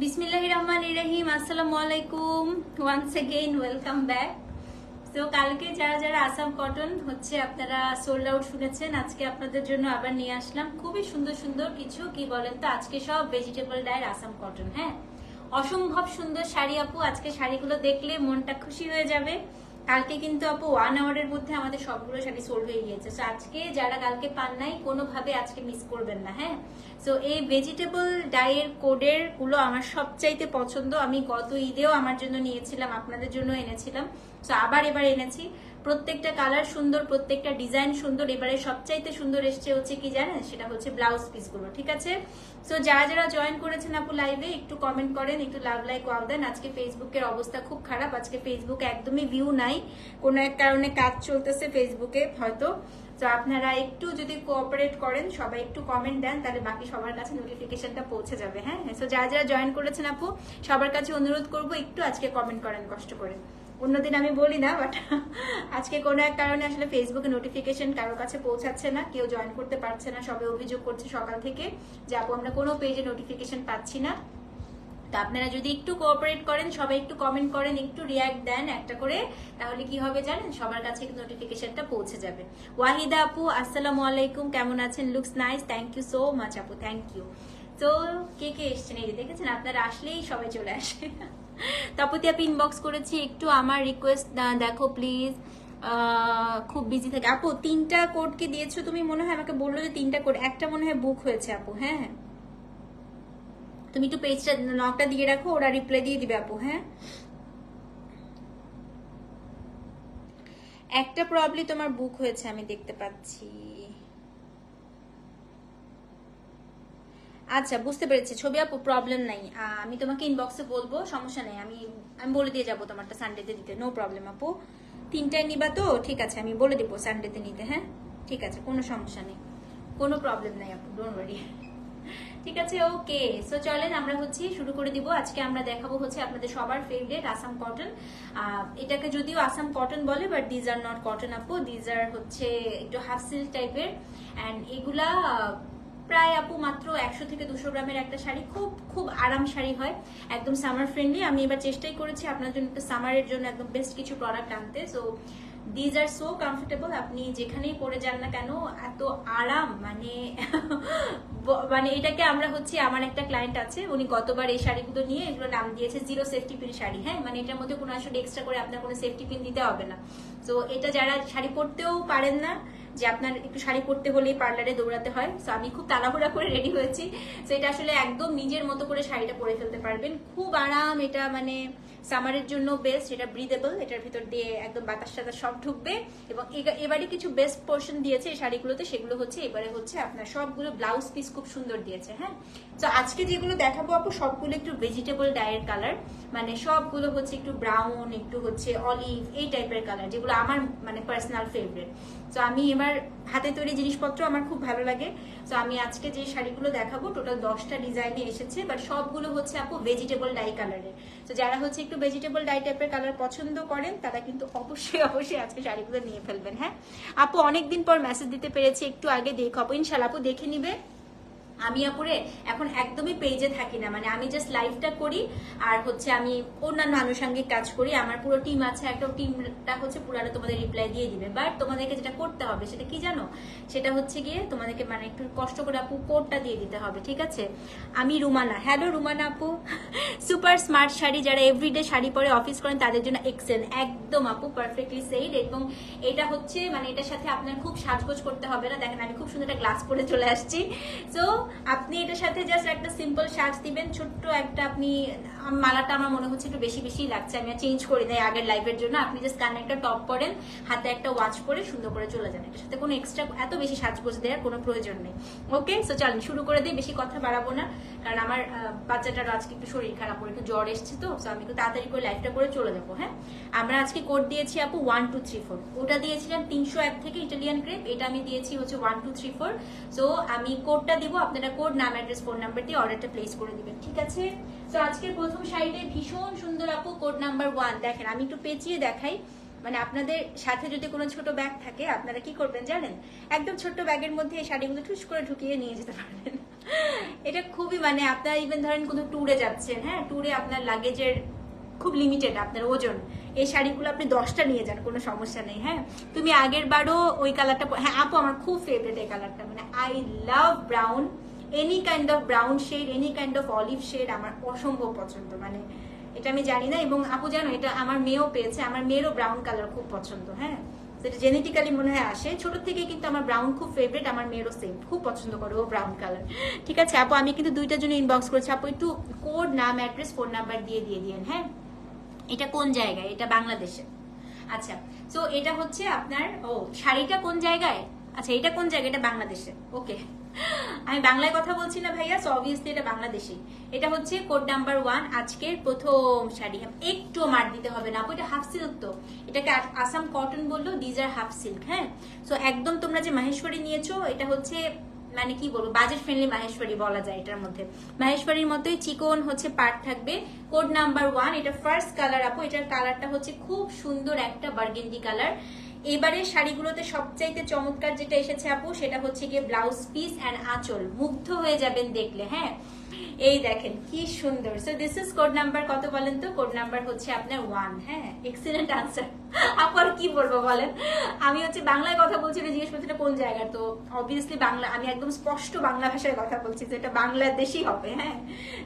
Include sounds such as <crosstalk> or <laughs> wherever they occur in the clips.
রহমান ইরাহিম আসসালামু আলাইকুম welcome back তো কালকে যারা যারা আসাম কটন হচ্ছে আপনারা শুনেছেন, আজকে আপনাদের জন্য আবার নিয়ে আসলাম। খুবই সুন্দর সুন্দর কিছু, কি বলেন তো, আজকে সব ভেজিটেবল ডায়ের আসাম কটন হ্যাঁ? অসম্ভব সুন্দর শাড়ি আপু, আজকে শাড়িগুলো দেখলে মনটা খুশি হয়ে যাবে। কালকে কিন্তু আপু ওয়ান আওয়ারের মধ্যে আমাদের সবগুলো শাড়ি সোল্ড হয়ে গিয়েছে। সো আজকে যারা কালকে পান নাই, কোনোভাবে আজকে মিস করবেন না হ্যাঁ? সো এই ভেজিটেবল ডায়ের কোডেরগুলো আমার সবচাইতে পছন্দ। আমি গত ঈদেও আমার জন্য নিয়েছিলাম, আপনাদের জন্য এনেছিলাম। সো আবার এবার এনেছি। প্রত্যেকটা কালার সুন্দর, প্রত্যেকটা ডিজাইন সুন্দর, এবারে সবচাইতে সুন্দর এসছে হচ্ছে কি জানেন? সেটা হচ্ছে ব্লাউজ পিসগুলো, ঠিক আছে? সো যারা যারা জয়েন করেছেন আপু লাইভে একটু কমেন্ট করেন, একটু লাভ লাইক ওয়াও দেন। আজকে ফেসবুকের অবস্থা খুব খারাপ। আজকে ফেসবুকে একদমই ভিউ নাই। কোনো এক কারণে কাজ চলতেছে ফেসবুকে হয়তো। তো আপনারা একটু যদি কোঅপারেট করেন, সবাই একটু কমেন্ট দেন, তাহলে বাকি সবার কাছে নোটিফিকেশনটা পৌঁছে যাবে হ্যাঁ? সো যারা যারা জয়েন করেছেন আপু, সবার কাছে অনুরোধ করব, একটু আজকে কমেন্ট করেন, কষ্ট করে। অন্যদিন আমি বলি না বাট আজকে কোনো এক কারণে আসলে ফেসবুকে নোটিফিকেশন কারোর কাছে পৌঁছাচ্ছে না, কেউ জয়েন করতে পারছে না সবে অভিযোগ করছে সকাল থেকে যে, আপু, আমরা কোনো পেজে নোটিফিকেশন পাচ্ছি না। তো আপনারা যদি একটু কোঅপারেট করেন, সবাই একটু কমেন্ট করেন, একটু রিয়াক্ট দেন একটা করে, তাহলে কি হবে জানেন? সবার কাছে নোটিফিকেশনটা পৌঁছে যাবে। ওয়াহিদা আপু, আসসালামু আলাইকুম, কেমন আছেন? Looks nice thank you so much আপু থ্যাংক ইউ তো কে কে এসছেন? এই দেখেছেন, আপনারা আসলেই সবাই চলে আসে। তাপতি আপু ইনবক্স করেছি, একটু আমার রিকোয়েস্ট দেখো প্লিজ খুব বিজি থাকে। আপু, তিনটা কোড কি দিয়েছ তুমি? মনে হয় আমাকে বলল যে তিনটা কোড একটা মনে হয় বুক হয়েছে আপু হ্যাঁ? তুমি একটু পেজটা নকটা দিয়ে রাখো, ওরা রিপ্লাই দিয়ে দিবে আপু হ্যাঁ? একটা প্রবলি তোমার বুক হয়েছে, আমি দেখতে পাচ্ছি। আচ্ছা বুঝতে পেরেছি। ছবি আপু প্রবলেম নাই। আমি তোমাকে ইনবক্সে বলব, সমস্যা নেই। আমি আমি বলে দিয়ে যাব তোমারটা সানডেতে দিতে। নো প্রবলেম আপু। তিনটায় নিবা তো? ঠিক আছে, আমি বলে দিব সানডেতে নিতে হ্যাঁ? ঠিক আছে, কোনো সমস্যা নেই। কোনো প্রবলেম নাই আপু ডোন্ট ওয়ারি ঠিক আছে ওকে সো চলেন, আমরা হচ্ছে শুরু করে দিব। আজকে আমরা দেখাবো হচ্ছে আপনাদের সবার ফেভারিট আসাম কটন এটাকে যদিও আসাম কটন বলে but these are not cotton আপু। দিজ আর হচ্ছে একটু হাফ সিল্ক টাইপের অ্যান্ড এগুলা প্রায় আপু মাত্র একশো থেকে দুশো গ্রামের একটা শাড়ি। খুব খুব আরাম শাড়ি হয়। একদম সামার ফ্রেন্ডলি আমি এবার চেষ্টাই করেছি আপনার জন্য একটা সামারের জন্য একদম বেস্ট কিছু প্রোডাক্ট আনতে। So these are so comfortable আপনি যেখানেই পরে যান না কেন, এত আরাম মানে <laughs> মানে এটাকে আমরা হচ্ছে, আমার একটা ক্লায়েন্ট আছে, উনি গতবার এই শাড়িগুলো নিয়ে এগুলো নাম দিয়েছে জিরো সেফটি পিন শাড়ি। হ্যাঁ মানে এটার মধ্যে কোনো আসলে এক্সট্রা করে আপনার কোনো সেফটি পিন দিতে হবে না। তো এটা যারা শাড়ি পরতেও পারেন না যে আপনার একটু শাড়ি পরতে হলেই পার্লারে দৌড়াতে হয়। সো আমি খুব তাড়াহুড়া করে রেডি হয়েছি। সো এটা আসলে একদম নিজের মতো করে শাড়িটা পরে ফেলতে পারবেন। খুব আরাম এটা মানে সামারের জন্য বেস্ট এটা ব্রিদেবল এটার ভিতর দিয়ে একদম বাতাস টাতাস সব ঢুকবে। এবং এবারে কিছু বেস্ট পোর্শন দিয়েছে এই শাড়িগুলোতে, সেগুলো হচ্ছে, এবারে হচ্ছে আপনার সবগুলো ব্লাউজ পিস খুব সুন্দর দিয়েছে হ্যাঁ? তো আজকে যেগুলো দেখাবো আপু, সবগুলো একটু ভেজিটেবল ডায়ের কালার মানে সবগুলো হচ্ছে একটু ব্রাউন একটু হচ্ছে অলিভ এই টাইপের কালার যেগুলো আমার মানে পার্সোনাল ফেভারিট তো আমি এবার হাতে তৈরি জিনিসপত্র আমার খুব ভালো লাগে। তো আমি আজকে যে শাড়িগুলো দেখাবো টোটাল দশটা ডিজাইনে এসেছে বাট সবগুলো হচ্ছে আপু ভেজিটেবল ডাই কালারের তো যারা হচ্ছে একটু ভেজিটেবল ডাই টাইপের কালার পছন্দ করেন, তারা কিন্তু অবশ্যই অবশ্যই আজকে শাড়িগুলো নিয়ে ফেলবেন হ্যাঁ? আপু, অনেকদিন পর মেসেজ দিতে পেরেছি, একটু আগে দেখাবো ইনশাল্লাহ আপু দেখে নিবে। আমি আপুরে এখন একদমই পেজে থাকি না। মানে আমি জাস্ট লাইভটা করি, আর হচ্ছে আমি অন্যান্য আনুষঙ্গিক কাজ করি। আমার পুরো টিম আছে একটা টিমটা হচ্ছে পুরানো তোমাদের রিপ্লাই দিয়ে দিবে। বাট তোমাদেরকে যেটা করতে হবে, সেটা কি জানো? সেটা হচ্ছে গিয়ে তোমাদেরকে মানে একটু কষ্ট করে আপু কোডটা দিয়ে দিতে হবে, ঠিক আছে? আমি রুমানা। হ্যালো রুমানা আপু। সুপার স্মার্ট শাড়ি, যারা এভরিডে শাড়ি পরে অফিস করেন, তাদের জন্য এক্সেল একদম আপু পারফেক্টলি সেইড এবং এটা হচ্ছে মানে এটার সাথে আপনার খুব সাজগোজ করতে হবে না। দেখেন, আমি খুব সুন্দর একটা গ্লাস পরে চলে আসছি। সো আপনি এটার সাথে জাস্ট একটা সিম্পল সাজ দিবেন, ছোট্ট একটা আপনি মালাটা আমার মনে হচ্ছে একটু বেশি বেশি লাগছে, আমি চেঞ্জ করে দেয় আগের লাইফের জন্য। আপনি জাস্ট কানে একটা টপ পরেন, হাতে একটা ওয়াচ পরে সুন্দর করে চলে যান। এটার সাথে কোনো এক্সট্রা এত বেশি সাজগোজ দেওয়ার কোনো প্রয়োজন নেই। ওকে সো চলেন, শুরু করে দিই, বেশি কথা বাড়াবো না, কারণ আমার বাচ্চাটার আজকে একটু শরীর খারাপ, ওর একটু জ্বর এসছে তো সো আমি একটু তাড়াতাড়ি করে লাইফটা করে চলে যাব হ্যাঁ? আমরা আজকে কোড দিয়েছি আপু ওয়ান টু থ্রি ফোর ওটা দিয়েছিলাম তিনশো এক থেকে ইটালিয়ান ক্রেপ এটা আমি দিয়েছি হচ্ছে one two three four so আমি কোডটা দিব আপনারা কোড নাম অ্যাড্রেস ফোন নাম্বার দিয়ে অর্ডারটা প্লেস করে দিবেন, ঠিক আছে? তো আজকের প্রথম শাড়িতে ভীষণ সুন্দর আপু কোড নাম্বার ওয়ান দেখেন, আমি একটু পেঁচিয়ে দেখাই। মানে আপনাদের সাথে যদি কোনো ছোট ব্যাগ থাকে, আপনারা কি করবেন জানেন? একদম ছোট্ট ব্যাগের মধ্যে এই শাড়িগুলো ঠুস করে ঢুকিয়ে নিয়ে যেতে পারবেন। এটা খুবই মানে আপনার ইভেন ধরেন কোনো ট্যুরে যাচ্ছেন হ্যাঁ? ট্যুরে আপনার লাগেজের খুব লিমিটেড আপনার ওজন। এই শাড়িগুলো আপনি দশটা নিয়ে যান, কোনো সমস্যা নেই হ্যাঁ? তুমি আগের বারও ওই কালারটা হ্যাঁ আপু, আমার খুব ফেভারিট এই কালারটা মানে I love brown any kind of brown shade any kind of olive shade আমার অসম্ভব পছন্দ মানে এটা আমি জানি না এবং আপু জানো এটা আমার মেয়েও পেয়েছে, আমার মেয়েরও ব্রাউন কালার খুব পছন্দ হ্যাঁ? সেটা জেনেটিক্যালি মনে হয় আসে ছোট থেকে কিন্তু আমার ব্রাউন খুব ফেভারিট আমার মেয়েরও সেম খুব পছন্দ করে ও ব্রাউন কালার ঠিক আছে, আপু, আমি কিন্তু দুইটার জন্য ইনবক্স করেছি, আপু, একটু কোড নাম অ্যাড্রেস ফোন নাম্বার দিয়ে দিয়ে দিয়েন হ্যাঁ? এটা কোন জায়গায়? এটা বাংলাদেশে। আচ্ছা তো এটা হচ্ছে আপনার, ও, শাড়িটা কোন জায়গায়? আচ্ছা এটা কোন জায়গায়? এটা বাংলাদেশে। ওকে আমি বাংলায় কথা বলছি না ভাইয়া সো অবভিয়াসলি এটা বাংলাদেশি। এটা হচ্ছে কোড নাম্বার ওয়ান আজকের প্রথম শাড়ি। একটু মার দিতে হবে না এটা হাফ সিল্ক তো। এটাকে আসাম কটন বলল দিজ আর হাফ সিল্ক হ্যাঁ? সো একদম তোমরা যে মাহেশ্বরী নিয়েছো, এটা হচ্ছে মানে কি বলব বাজেট ফ্রেন্ডলি মাহেশ্বরী বলা যায় এটার মধ্যে। মাহেশ্বরীর মতোই চিকন হচ্ছে পার্ট থাকবে। কোড নাম্বার ওয়ান এটা ফার্স্ট কালার আপু, এটার কালারটা হচ্ছে খুব সুন্দর একটা বার্গেন্ডি কালার এবারে শাড়িগুলোতে সবচাইতে চমৎকার যেটা এসেছে আপু, সেটা হচ্ছে গিয়ে ব্লাউজ পিস অ্যান্ড আঁচল। মুগ্ধ হয়ে যাবেন দেখলে হ্যাঁ? এই দেখেন, কি সুন্দর। So this is code number কত বলেন তো? কোড নাম্বার হচ্ছে আপনার ওয়ান হ্যাঁ? এক্সিলেন্ট আনসার আপু, আর কি বলব বলেন? আমি হচ্ছে বাংলায় কথা বলছি না জিজ্ঞেস করছি কোন জায়গার? তো অবভিয়াসলি বাংলা, আমি একদম স্পষ্ট বাংলা ভাষায় কথা বলছি যে এটা বাংলাদেশি হবে হ্যাঁ?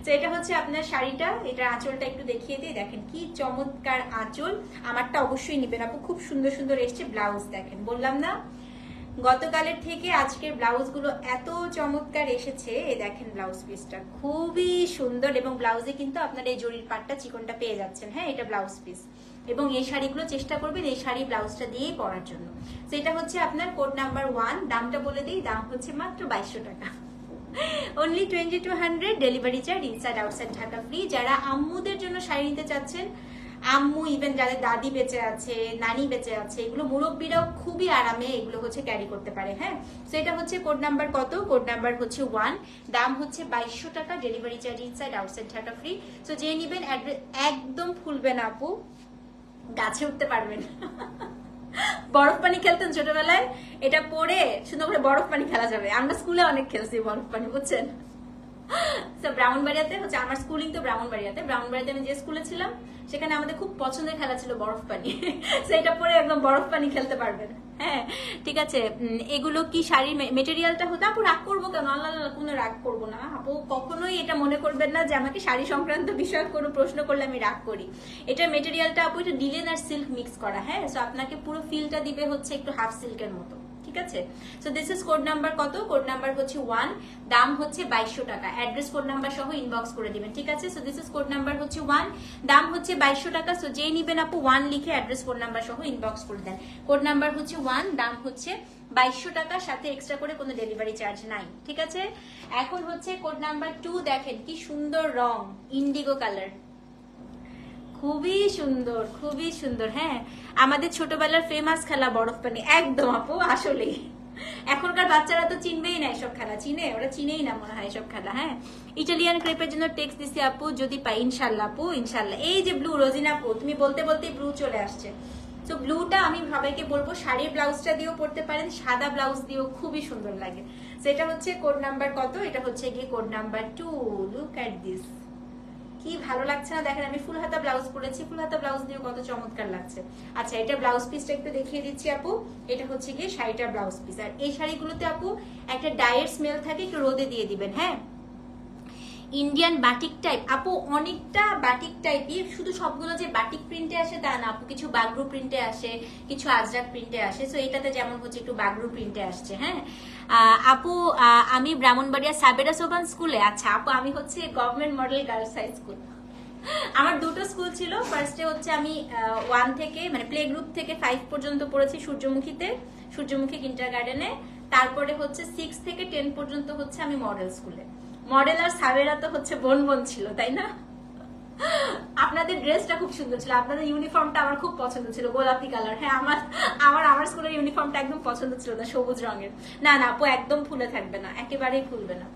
তো এটা হচ্ছে আপনার শাড়িটা, এটার আঁচলটা একটু দেখিয়ে দিই। দেখেন, কি চমৎকার আঁচল। আমারটা অবশ্যই নিবেন। আপু, খুব সুন্দর সুন্দর এসছে ব্লাউজ, দেখেন। বললাম না? গতকালের থেকে আজকের ব্লাউজগুলো এত চমৎকার এসেছে। এই দেখেন ব্লাউজ পিসটা। খুবই সুন্দর এবং ব্লাউজে কিন্তু আপনার এই জরির পাটটা, চিকনটা পেয়ে যাচ্ছেন। হ্যাঁ এটা ব্লাউজ পিস। এবং এই শাড়িগুলো চেষ্টা করবেন এই শাড়ি ব্লাউজটা দিয়েই পরার জন্য। এটা হচ্ছে আপনার কোড নাম্বার ওয়ান। দামটা বলে দিই, দাম হচ্ছে মাত্র বাইশশো টাকা। Only twenty two hundred delivery charge inside outside Dhaka free যারা আম্মুদের জন্য শাড়ি নিতে চাচ্ছেন আম্মু ইভেন যাদের দাদি বেঁচে আছে, নানি বেঁচে আছে, এগুলো মুরব্বীরাও খুবই আরামে এগুলো হচ্ছে ক্যারি করতে পারে হ্যাঁ? তো এটা হচ্ছে কোড নাম্বার কত? কোড নাম্বার হচ্ছে ওয়ান দাম হচ্ছে বাইশশো টাকা delivery charge inside outside Dhaka free so যে নিবেন একদম ফুলবে না আপু, গাছে উঠতে পারবেন বরফ পানি খেলতেন ছোটবেলায়, এটা পরে সুন্দর করে বরফ পানি খেলা যাবে। আমরা স্কুলে অনেক খেলছি বরফ পানি, বুঝছেন? তো ব্রাউনবাড়িয়াতে হচ্ছে আমার স্কুলিং তো ব্রাউনবাড়িয়াতে ব্রাউনবাড়িয়াতে আমি যে স্কুলে ছিলাম সেখানে আমাদের খুব পছন্দের খেলা ছিল বরফ পানি। <laughs> সেটা পরে একদম বরফ পানি খেলতে পারবেন। হ্যাঁ ঠিক আছে। এগুলো কি শাড়ির মেটেরিয়ালটা হতো আপু রাগ করব কেন? আল্লাহ আল্লাহ, কোনো রাগ করব না। আপু কখনোই এটা মনে করবেন না যে আমাকে শাড়ি সংক্রান্ত বিষয়ে কোনো প্রশ্ন করলে আমি রাগ করি। এটার মেটেরিয়ালটা আপু এটা ডিলেন আর সিল্ক মিক্স করা। হ্যাঁ সো আপনাকে পুরো ফিলটা দিবে হচ্ছে একটু হাফ সিল্কের মতো। ঠিক আছে? So this is code number কত? কোড নাম্বার হচ্ছে ওয়ান দাম হচ্ছে বাইশশো টাকা। অ্যাড্রেস কোড নাম্বার সহ ইনবক্স করে দিবেন, ঠিক আছে? So this is code number হচ্ছে ওয়ান দাম হচ্ছে বাইশশো টাকা। সো যেই নিবেন আপু ওয়ান লিখে অ্যাড্রেস কোড নাম্বার সহ ইনবক্স করে দেন। কোড নাম্বার হচ্ছে ওয়ান দাম হচ্ছে বাইশশো টাকা। সাথে এক্সট্রা করে কোনো ডেলিভারি চার্জ নাই, ঠিক আছে? এখন হচ্ছে কোড নাম্বার টু দেখেন, কি সুন্দর রং ইন্ডিগো কালার খুবই সুন্দর খুবই সুন্দর হ্যাঁ? আমাদের ছোটবেলার ফেমাস খেলা বরফ পানি। একদম আপু, আসলেই। এখনকার বাচ্চারা তো চিনবেই না এসব খেলা। চিনে? ওরা চিনেই না মনে হয় এসব খেলা হ্যাঁ? ইটালিয়ান ক্রেপের জন্য টেক্সট দিছি আপু, যদি পাই ইনশাল্লাহ আপু ইনশাল্লাহ এই যে ব্লু রোজিনা আপু, তুমি বলতে বলতে ব্লু চলে আসছে। তো ব্লুটা আমি সবাইকে বলব, শাড়ির ব্লাউজটা দিয়েও পড়তে পারেন, সাদা ব্লাউজ দিয়েও খুবই সুন্দর লাগে। সেটা হচ্ছে কোড নাম্বার কত? এটা হচ্ছে গিয়ে code number two look at this কি ভালো লাগছে না? দেখেন, আমি ফুল হাতা ব্লাউজ পরেছি। ফুল হাতা ব্লাউজ দিয়ে কত চমৎকার লাগছে। আচ্ছা এটা ব্লাউজ পিসটা একটু দেখিয়ে দিচ্ছি, আপু। এটা হচ্ছে গিয়ে শাড়িটা ব্লাউজ পিস আর এই শাড়িগুলোতে, আপু, একটা ডায়ের স্মেল থাকে, একটু রোদে দিয়ে দিবেন হ্যাঁ? ইন্ডিয়ান বাটিক টাইপ আপু, অনেকটা বাটিক টাইপই শুধু সবগুলো যে বাটিক প্রিন্টে আসে তা না, আপু। কিছু বাগরু প্রিন্টে আসে, কিছু আজরাক প্রিন্টে আসে। সো এটাতে যেমন হচ্ছে একটু বাগরু প্রিন্টে আসছে হ্যাঁ? আপু আমি ব্রাহ্মণবাড়িয়া সাবেরা সোবান স্কুলে আচ্ছা আপু, আমি হচ্ছে government model girls high school আমার দুটো স্কুল ছিল। ফার্স্টে হচ্ছে আমি ওয়ান থেকে মানে প্লে গ্রুপ থেকে ফাইভ পর্যন্ত পড়েছি সূর্যমুখীতে, সূর্যমুখী কিন্টার গার্ডেনে তারপরে হচ্ছে সিক্স থেকে টেন পর্যন্ত হচ্ছে আমি মডেল স্কুলে মডেল আর সাবেরা তো হচ্ছে বোন বোন ছিল, তাই না? আপনাদের ড্রেসটা খুব সুন্দর ছিল, আপনাদের ইউনিফর্মটা আমার খুব পছন্দ ছিল, গোলাপি কালার। হ্যাঁ আমার আমার আমার স্কুলের ইউনিফর্মটা একদম পছন্দ ছিল না, সবুজ রঙের। না না, আপু একদম ফুলে থাকবে না, একেবারেই ফুলবে না।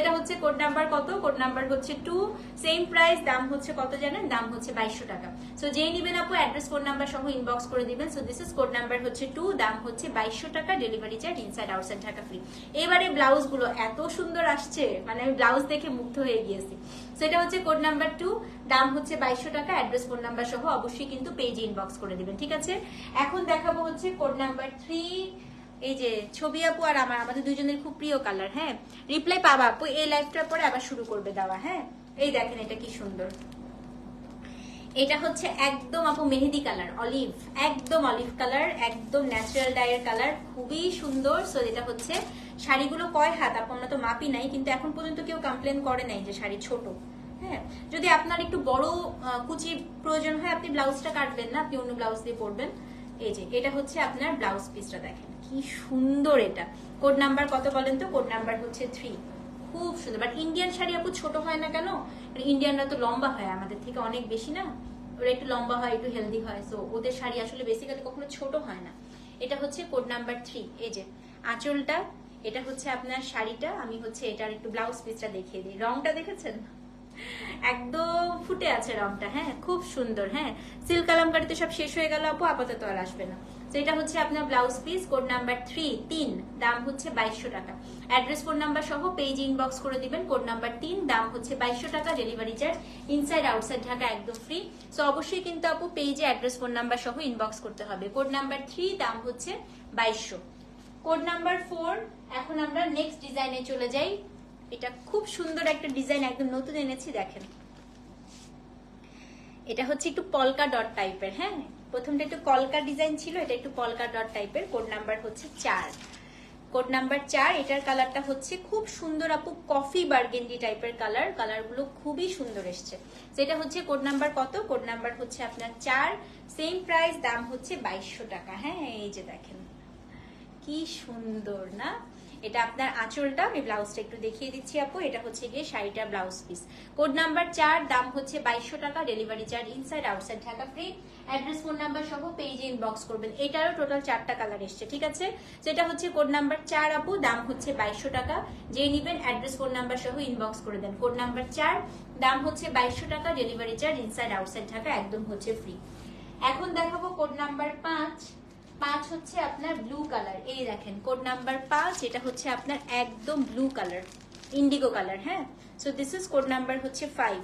এটা হচ্ছে কোড নাম্বার কত? কোড নাম্বার হচ্ছে টু সেম প্রাইস দাম হচ্ছে কত জানেন? দাম হচ্ছে বাইশশো টাকা। সো যেই নিবেন আপু অ্যাড্রেস কোড নাম্বার সহ ইনবক্স করে দিবেন। So this is code number হচ্ছে টু দাম হচ্ছে বাইশশো টাকা delivery charge inside outside Dhaka free এবারে ব্লাউজগুলো এত সুন্দর আসছে মানে আমি ব্লাউজ দেখে মুগ্ধ হয়ে গিয়েছি। সেটা হচ্ছে কোড নাম্বার টু দাম হচ্ছে বাইশশো টাকা অ্যাড্রেস ফোন নাম্বার সহ অবশ্যই কিন্তু পেজে ইনবক্স করে দিবেন, ঠিক আছে? এখন দেখাবো হচ্ছে কোড নাম্বার থ্রি এই যে, ছবি আপু আর আমার, আমাদের দুজনের খুব প্রিয় কালার হ্যাঁ? রিপ্লাই পাবা আপু, এই লাইফটার পরে আবার শুরু করবে দেওয়া হ্যাঁ? এই দেখেন এটা কি সুন্দর। এটা হচ্ছে একদম আপু মেহেদি কালার অলিভ একদম অলিভ কালার একদম ন্যাচারাল ডাইয়ের কালার খুবই সুন্দর। সো এটা হচ্ছে, শাড়িগুলো কয় হাত আপু আমরা তো মাপি নাই, কিন্তু এখন পর্যন্ত কেউ কমপ্লেন করে নাই যে শাড়ি ছোট হ্যাঁ? যদি আপনার একটু বড় কুচি প্রয়োজন হয়, আপনি ব্লাউজটা কাটবেন না, আপনি অন্য ব্লাউজ দিয়ে পরবেন। এই যে, এটা হচ্ছে আপনার ব্লাউজ পিসটা দেখেন। কি সুন্দর এটা। কোড নাম্বার কত বলেন তো? কোড নাম্বার হচ্ছে থ্রি খুব সুন্দর। বাট ইন্ডিয়ান শাড়ি আপু ছোট হয় না কেন? ইন্ডিয়ানরা তো লম্বা হয়, আমাদের থেকে অনেক বেশি না? ওরা একটু লম্বা হয়, একটু হেলদি হয়। সো ওদের শাড়ি আসলে বেসিক্যালি কখনো ছোট হয় না। এটা হচ্ছে কোড নাম্বার থ্রি এই যে, আঁচলটা, এটা হচ্ছে আপনার শাড়িটা। আমি হচ্ছে এটার একটু ব্লাউজ পিসটা দেখিয়ে দিই। রংটা দেখেছেন? একদম ফুটে আছে রংটা। হ্যাঁ খুব সুন্দর। হ্যাঁ সিল্ক কালামকারিতে সব শেষ হয়ে গেল আপু। আপাতত আর আসবে না। তো এটা হচ্ছে আপনার blouse piece code number three তিন, দাম হচ্ছে বাইশশো টাকা। অ্যাড্রেস কোড নাম্বার সহ পেজ ইনবক্স করে দিবেন কোড নাম্বার তিন, দাম হচ্ছে বাইশশো টাকা delivery charge inside outside Dhaka একদম ফ্রি সো অবশ্যই কিন্তু আপু পেজে অ্যাড্রেস ফোন নাম্বার সহ ইনবক্স করতে হবে। কোড নাম্বার থ্রি দাম হচ্ছে বাইশশো। কোড নাম্বার ফোর এখন আমরা নেক্সট ডিজাইনে চলে যাই। এটা খুব সুন্দর একটা ডিজাইন একদম নতুন এনেছি, দেখেন। এটা হচ্ছে একটু পলকা ডট টাইপের হ্যাঁ? প্রথমটা একটু কলকা ডিজাইন ছিল, এটা একটু পলকা ডট টাইপের কোড নাম্বার হচ্ছে চার। কোড নাম্বার চার, এটার কালারটা হচ্ছে খুব সুন্দর আপু কফি বার্গেন্ডি টাইপের কালার কালারগুলো খুবই সুন্দর এসছে। যেটা হচ্ছে কোড নাম্বার কত? কোড নাম্বার হচ্ছে আপনার চার সেম প্রাইস দাম হচ্ছে বাইশশো টাকা। হ্যাঁ এই যে দেখেন। কি সুন্দর, না? এটা আপনার আঁচলটা, আমি ব্লাউজটা একটু দেখিয়ে দিচ্ছি আপু। এটা হচ্ছে গিয়ে শাড়িটা ব্লাউজ পিস। কোড নাম্বার চার, দাম হচ্ছে বাইশশো টাকা, delivery charge inside outside Dhaka free address phone number সহ পেজে ইনবক্স করবেন। এটারও টোটাল চারটা কালার এসছে, ঠিক আছে? যেটা হচ্ছে কোড নাম্বার চার আপু, দাম হচ্ছে বাইশশো টাকা। যে নিবেন অ্যাড্রেস ফোন নাম্বার সহ ইনবক্স করে দেন। কোড নাম্বার চার, দাম হচ্ছে বাইশশো টাকা delivery charge inside outside Dhaka, একদম হচ্ছে ফ্রি এখন দেখাবো কোড নাম্বার পাঁচ। পাঁচ হচ্ছে আপনার ব্লু কালার এই দেখেন কোড নাম্বার পাঁচ, এটা হচ্ছে আপনার একদম ব্লু কালার ইন্ডিগো কালার হ্যাঁ? So this is code number হচ্ছে ফাইভ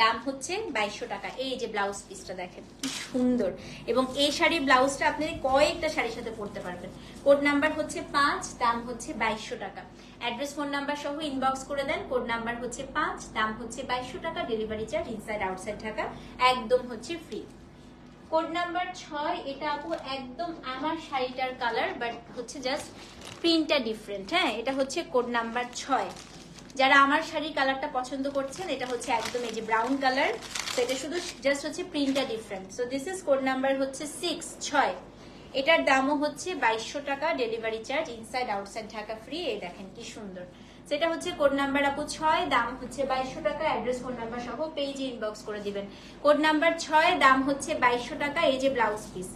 দাম হচ্ছে বাইশশো টাকা। এই যে ব্লাউজ পিসটা দেখেন, কি সুন্দর। এবং এই শাড়ির ব্লাউজটা আপনি কয়েকটা শাড়ির সাথে পরতে পারবেন। কোড নাম্বার হচ্ছে পাঁচ, দাম হচ্ছে বাইশশো টাকা। অ্যাড্রেস ফোন নাম্বার সহ ইনবক্স করে দেন। কোড নাম্বার হচ্ছে পাঁচ, দাম হচ্ছে বাইশশো টাকা। ডেলিভারি চার্জ ইনসাইড আউটসাইড টাকা একদম হচ্ছে ফ্রি কোড নাম্বার ছয়, এটা আপু একদম আমার শাড়িটার কালার বাট হচ্ছে জাস্ট প্রিন্টটা ডিফারেন্ট হ্যাঁ? এটা হচ্ছে কোড নাম্বার ছয়। যারা আমার শাড়ির কালারটা পছন্দ করছেন, এটা হচ্ছে একদম এই যে ব্রাউন কালার তো এটা শুধু জাস্ট হচ্ছে প্রিন্টটা different so this is code number হচ্ছে সিক্স ছয়। এটার দামও হচ্ছে বাইশশো টাকা delivery charge inside outside Dhaka free এই দেখেন কি সুন্দর। সেটা হচ্ছে কোড নাম্বার আপু ছয়, দাম হচ্ছে বাইশশো টাকা অ্যাড্রেস ফোন নাম্বার সহ পেজে ইনবক্স করে দিবেন। কোড নাম্বার ছয়, দাম হচ্ছে বাইশশো টাকা, এই যে ব্লাউজ পিস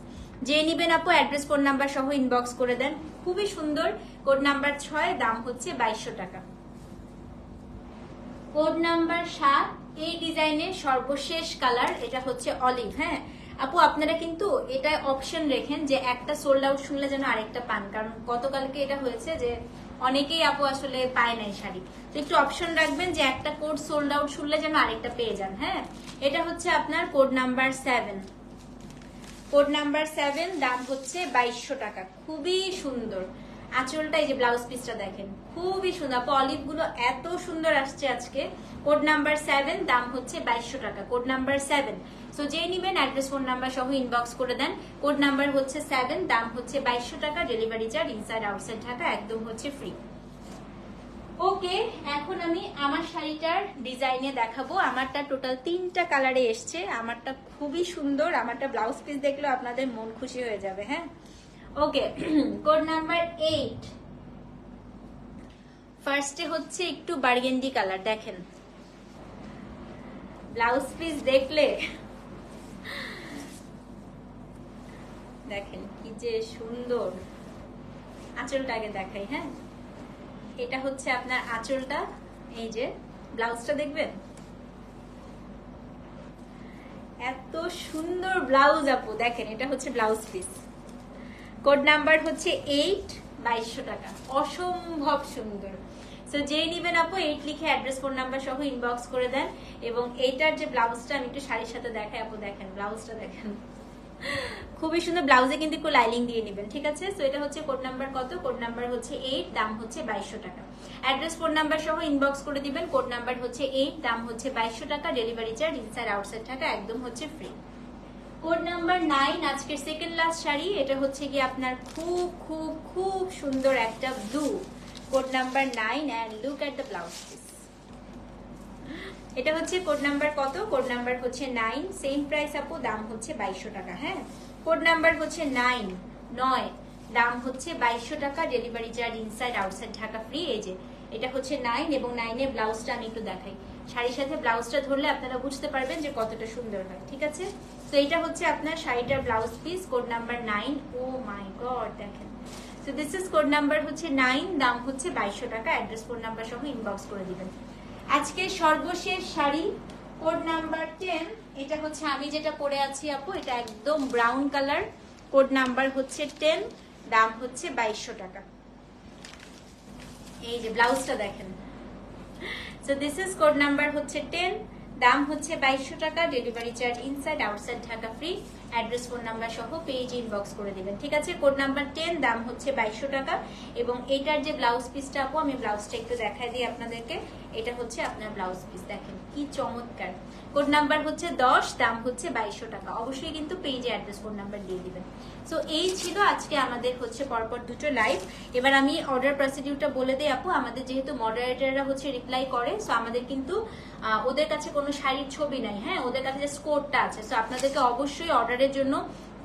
যে নিবেন আপু অ্যাড্রেস ফোন নাম্বার সহ ইনবক্স করে দেন। খুবই সুন্দর। কোড নাম্বার ছয়, দাম হচ্ছে বাইশশো টাকা। কোড নাম্বার সাত, এই ডিজাইনের সর্বশেষ কালার এটা হচ্ছে অলিভ হ্যাঁ? আপু, আপনারা কিন্তু এটা অপশন রেখেন যে একটা সোল্ড আউট শুনলে যেন আরেকটা পান। কারণ গতকালকে এটা হয়েছে যে অনেকেই আপু আসলে পায় নাই শাড়ি। তো একটু অপশন রাখবেন যে একটা কোড সোল্ড আউট শুনলে যেন আরেকটা পেয়ে যান হ্যাঁ? এটা হচ্ছে আপনার code number seven code number seven দাম হচ্ছে বাইশশো টাকা। খুবই সুন্দর। আঁচলটা এই যে ব্লাউজ পিসটা দেখেন, খুবই সুন্দর। অলিভগুলো এত সুন্দর আসছে আজকে। কোড নাম্বার সেভেন দাম হচ্ছে বাইশশো টাকা। কোড নাম্বার সেভেন সো যে নেবেন অ্যাড্রেস ফোন নাম্বার সহ ইনবক্স করে দেন। কোড নাম্বার হচ্ছে সেভেন দাম হচ্ছে বাইশশো টাকা delivery charge inside outside Dhaka, একদম হচ্ছে ফ্রি ওকে এখন আমি আমার শাড়িটার ডিজাইনে দেখাবো। আমারটা টোটাল তিনটা কালারে এসছে। আমারটা খুবই সুন্দর। আমারটা ব্লাউজ পিস দেখলে আপনাদের মন খুশি হয়ে যাবে হ্যাঁ? ওকে কোড নাম্বার এইট ফার্স্টে হচ্ছে একটু বার্গেন্ডি কালার দেখেন। ব্লাউজ পিস দেখলে দেখেন, কি যে সুন্দর আঁচলটা আগে দেখাই হ্যাঁ? এটা হচ্ছে আপনার আঁচলটা, এই যে ব্লাউজটা দেখবেন? এত সুন্দর ব্লাউজ আপু, দেখেন, এটা হচ্ছে ব্লাউজ পিস। কোড নাম্বার হচ্ছে এইট বাইশশো টাকা। অসম্ভব সুন্দর। সো যেই নিবেন আপু, এইট লিখে অ্যাড্রেস, ফোন নাম্বার সহ ইনবক্স করে দেন এবং এইটার যে ব্লাউজটা আমি একটু শাড়ির সাথে দেখাই, আপু, দেখেন, ব্লাউজটা দেখেন। খুবই সুন্দর ব্লাউজে কিন্তু একটু লাইলিং দিয়ে নেবেন, ঠিক আছে? সো এটা হচ্ছে কোড নাম্বার কত? কোড নাম্বার হচ্ছে এইট দাম হচ্ছে বাইশশো টাকা। অ্যাড্রেস কোড নাম্বার সহ ইনবক্স করে দিবেন, কোড নাম্বার হচ্ছে এইট দাম হচ্ছে বাইশশো টাকা ডেলিভারি চার্জ ইনসাইড আউটসাইড টাকা একদম হচ্ছে ফ্রি কোড নাম্বার নাইন আজকের সেকেন্ড লাস্ট শাড়ি, এটা হচ্ছে কি আপনার খুব খুব খুব সুন্দর একটা blue code number nine and look at the blouse এটা হচ্ছে কোড নাম্বার কত? কোড নাম্বার হচ্ছে নাইন সেম প্রাইস আপু, দাম হচ্ছে বাইশশো টাকা হ্যাঁ? কোড নাম্বার হচ্ছে নাইন, নয়, দাম হচ্ছে বাইশশো টাকা, delivery charge inside outside Dhaka free এই যে এটা হচ্ছে নাইন এবং নাইনের ব্লাউজটা আমি একটু দেখাই। শাড়ির সাথে ব্লাউজটা ধরলে আপনারা বুঝতে পারবেন যে কতটা সুন্দর হয়, ঠিক আছে? তো এটা হচ্ছে আপনার শাড়িটার blouse piece code number nine, oh my god, দেখেন। তো দিস ইজ কোড নাম্বার হচ্ছে নাইন, দাম হচ্ছে বাইশশো টাকা, অ্যাড্রেস ফোন নাম্বার সহ ইনবক্স করে দিবেন। আজকে সর্বশেষ শাড়ি কোড নাম্বার টেন, এটা হচ্ছে আমি যেটা পরে আছি আপু, এটা একদম ব্রাউন কালার কোড নাম্বার হচ্ছে টেন, দাম হচ্ছে বাইশশো টাকা। এই যে ব্লাউজটা দেখেন। So this is code number হচ্ছে টেন দাম হচ্ছে বাইশশো টাকা delivery charge inside outside Dhaka free address phone number সহ পেজ ইনবক্স করে দেবেন। ঠিক আছে? কোড নাম্বার টেন দাম হচ্ছে বাইশশো টাকা এবং এটার যে ব্লাউজ পিসটা আপু, আমি ব্লাউজটা একটু দেখাই দিই আপনাদেরকে। এটা হচ্ছে আপনার ব্লাউজ পিস দেখেন কি চমৎকার। কোড নাম্বার হচ্ছে দশ, দাম হচ্ছে বাইশশো টাকা। অবশ্যই কিন্তু পেজে অ্যাড্রেস ফোন নাম্বার দিয়ে দিবেন। সো এই ছিল আজকে আমাদের হচ্ছে পরপর দুটো লাইভ এবার আমি অর্ডার প্রসিডিউরটা বলে দিই আপু, আমাদের যেহেতু মডারেটররা হচ্ছে রিপ্লাই করে সো আমাদের কিন্তু ওদের কাছে কোনো শাড়ির ছবি নাই হ্যাঁ? ওদের কাছে জাস্ট কোডটা আছে। সো আপনাদেরকে অবশ্যই অর্ডারের জন্য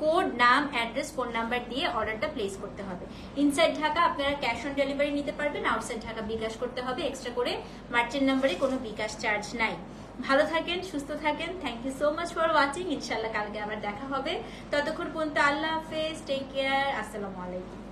কোড নাম অ্যাড্রেস ফোন নাম্বার দিয়ে অর্ডারটা প্লেস করতে হবে। ইনসাইড ঢাকা আপনারা ক্যাশ অন ডেলিভারি নিতে পারবেন আউটসাইড ঢাকা বিকাশ করতে হবে। এক্সট্রা করে মার্চেন্ট নাম্বারে কোনো বিকাশ চার্জ নাই। ভালো থাকেন, সুস্থ থাকেন। Thank you so much for watching ইনশাল্লাহ কালকে আবার দেখা হবে। ততক্ষণ পর্যন্ত আল্লাহ হাফেজ। টেক কেয়ার আসসালামু আলাইকুম।